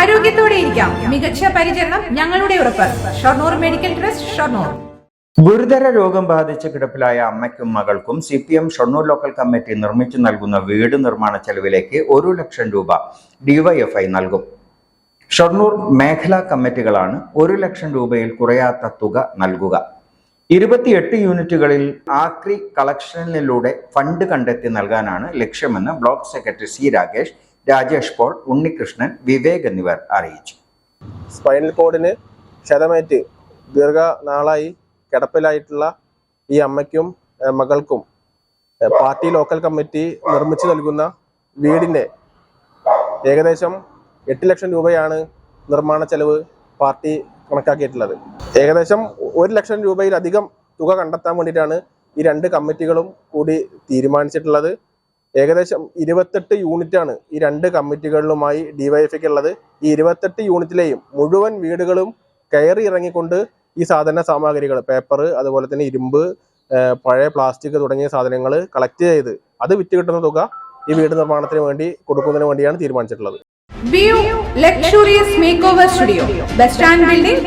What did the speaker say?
ആരോഗ്യത്തോടെ ഇരിക്കാം. മികച്ച പരിചരണം ഞങ്ങളുടെ ഉറപ്പ്. Shoranur medical trust Shoranur. ഗുരുതര രോഗം ബാധിച്ച് കിടപ്പിലായ അമ്മയ്ക്കും മകൾക്കും C P M Shoranur local committee നിർമ്മിച്ചു നൽകുന്ന വീട് നിർമ്മാണ ചെലവിലേക്ക് ഒരു ലക്ഷം രൂപ ഡിവൈഎഫ്ഐ നൽകും. ഷൊർണൂർ മേഖലാ കമ്മിറ്റികളാണ് ഒരു ലക്ഷം രൂപയിൽ കുറയാത്ത തുക നൽകുക. ഇരുപത്തിയെട്ട് യൂണിറ്റുകളിൽ ആക്രി കളക്ഷനിലൂടെ ഫണ്ട് കണ്ടെത്തി നൽകാനാണ് ലക്ഷ്യമെന്ന് block secretary C Rakesh Rajesh Paul Unnikrishnan Vivek എന്നിവർ അറിയിച്ചു. സ്പൈനൽ കോഡിന് ക്ഷതമേറ്റ് ദീർഘനാളായി കിടപ്പിലായിട്ടുള്ള ഈ അമ്മയ്ക്കും മകൾക്കും പാർട്ടി ലോക്കൽ കമ്മിറ്റി നിർമ്മിച്ചു നൽകുന്ന വീടിന്റെ ഏകദേശം എട്ട് ലക്ഷം രൂപയാണ് നിർമ്മാണ ചെലവ് പാർട്ടി കണക്കാക്കിയിട്ടുള്ളത്. ഏകദേശം ഒരു ലക്ഷം രൂപയിലധികം തുക കണ്ടെത്താൻ വേണ്ടിയിട്ടാണ് ഈ രണ്ട് കമ്മിറ്റികളും കൂടി തീരുമാനിച്ചിട്ടുള്ളത്. ഏകദേശം ഇരുപത്തെട്ട് യൂണിറ്റാണ് ഈ രണ്ട് കമ്മിറ്റികളിലുമായി ഡിവൈഎഫ്ഐക്ക് ഉള്ളത്. ഈ ഇരുപത്തെട്ട് യൂണിറ്റിലെയും മുഴുവൻ വീടുകളും കയറി ഇറങ്ങിക്കൊണ്ട് ഈ സാധന സാമഗ്രികൾ പേപ്പർ അതുപോലെ തന്നെ ഇരുമ്പ് പഴയ പ്ലാസ്റ്റിക് തുടങ്ങിയ സാധനങ്ങൾ കളക്ട് ചെയ്ത് അത് വിറ്റ് കിട്ടുന്ന തുക ഈ വീട് നിർമ്മാണത്തിന് വേണ്ടി കൊടുക്കുന്നതിന് വേണ്ടിയാണ് തീരുമാനിച്ചിട്ടുള്ളത്. Studio bus stand building